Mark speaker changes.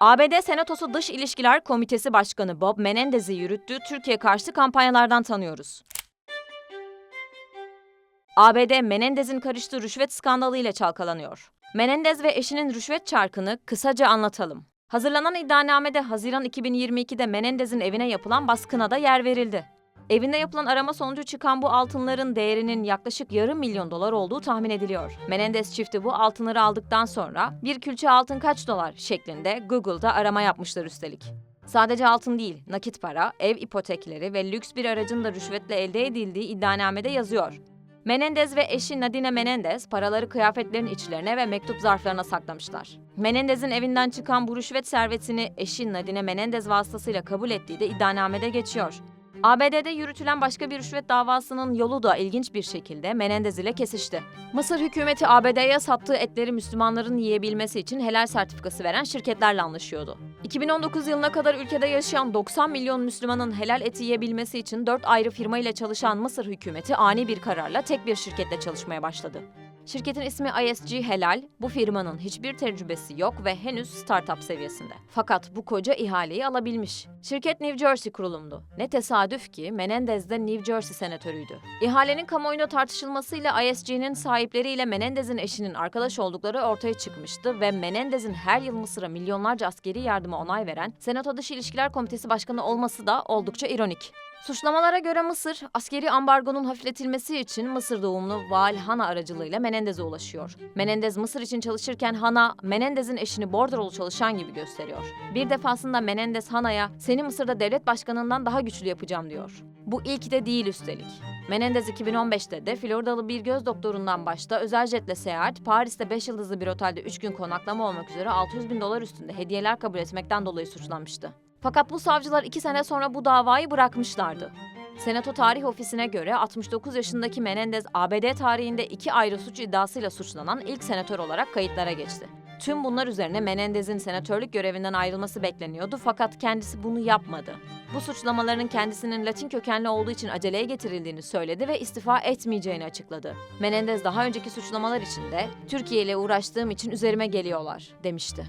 Speaker 1: ABD Senatosu Dış İlişkiler Komitesi Başkanı Bob Menendez'i yürüttüğü Türkiye karşıtı kampanyalardan tanıyoruz. ABD Menendez'in karıştığı rüşvet skandalı ile çalkalanıyor. Menendez ve eşinin rüşvet çarkını kısaca anlatalım. Hazırlanan iddianamede Haziran 2022'de Menendez'in evine yapılan baskına da yer verildi. Evinde yapılan arama sonucu çıkan bu altınların değerinin yaklaşık yarım milyon dolar olduğu tahmin ediliyor. Menendez çifti bu altınları aldıktan sonra bir külçe altın kaç dolar şeklinde Google'da arama yapmışlar üstelik. Sadece altın değil, nakit para, ev ipotekleri ve lüks bir aracın da rüşvetle elde edildiği iddianamede yazıyor. Menendez ve eşi Nadine Menendez paraları kıyafetlerin içlerine ve mektup zarflarına saklamışlar. Menendez'in evinden çıkan bu rüşvet servetini eşi Nadine Menendez vasıtasıyla kabul ettiği de iddianamede geçiyor. ABD'de yürütülen başka bir rüşvet davasının yolu da ilginç bir şekilde Menendez ile kesişti. Mısır hükümeti ABD'ye sattığı etleri Müslümanların yiyebilmesi için helal sertifikası veren şirketlerle anlaşıyordu. 2019 yılına kadar ülkede yaşayan 90 milyon Müslümanın helal eti yiyebilmesi için 4 ayrı firma ile çalışan Mısır hükümeti ani bir kararla tek bir şirketle çalışmaya başladı. Şirketin ismi ISG Helal, bu firmanın hiçbir tecrübesi yok ve henüz startup seviyesinde. Fakat bu koca ihaleyi alabilmiş. Şirket New Jersey kurulumdu. Ne tesadüf ki Menendez de New Jersey senatörüydü. İhalenin kamuoyunda tartışılmasıyla ISG'nin sahipleriyle Menendez'in eşinin arkadaş oldukları ortaya çıkmıştı ve Menendez'in her yıl Mısır'a milyonlarca askeri yardıma onay veren Senato Dış İlişkiler Komitesi Başkanı olması da oldukça ironik. Suçlamalara göre Mısır, askeri ambargonun hafifletilmesi için Mısır doğumlu Val Hana aracılığıyla Menendez'e ulaşıyor. Menendez Mısır için çalışırken Hana, Menendez'in eşini bordrolu çalışan gibi gösteriyor. Bir defasında Menendez Hana'ya, seni Mısır'da devlet başkanından daha güçlü yapacağım diyor. Bu ilk de değil üstelik. Menendez 2015'te de Floridalı bir göz doktorundan başta özel jetle seyahat, Paris'te 5 yıldızlı bir otelde 3 gün konaklama olmak üzere 600 bin dolar üstünde hediyeler kabul etmekten dolayı suçlanmıştı. Fakat bu savcılar iki sene sonra bu davayı bırakmışlardı. Senato Tarih Ofisi'ne göre 69 yaşındaki Menendez ABD tarihinde iki ayrı suç iddiasıyla suçlanan ilk senatör olarak kayıtlara geçti. Tüm bunlar üzerine Menendez'in senatörlük görevinden ayrılması bekleniyordu fakat kendisi bunu yapmadı. Bu suçlamaların kendisinin Latin kökenli olduğu için aceleye getirildiğini söyledi ve istifa etmeyeceğini açıkladı. Menendez daha önceki suçlamalar için de Türkiye ile uğraştığım için üzerime geliyorlar demişti.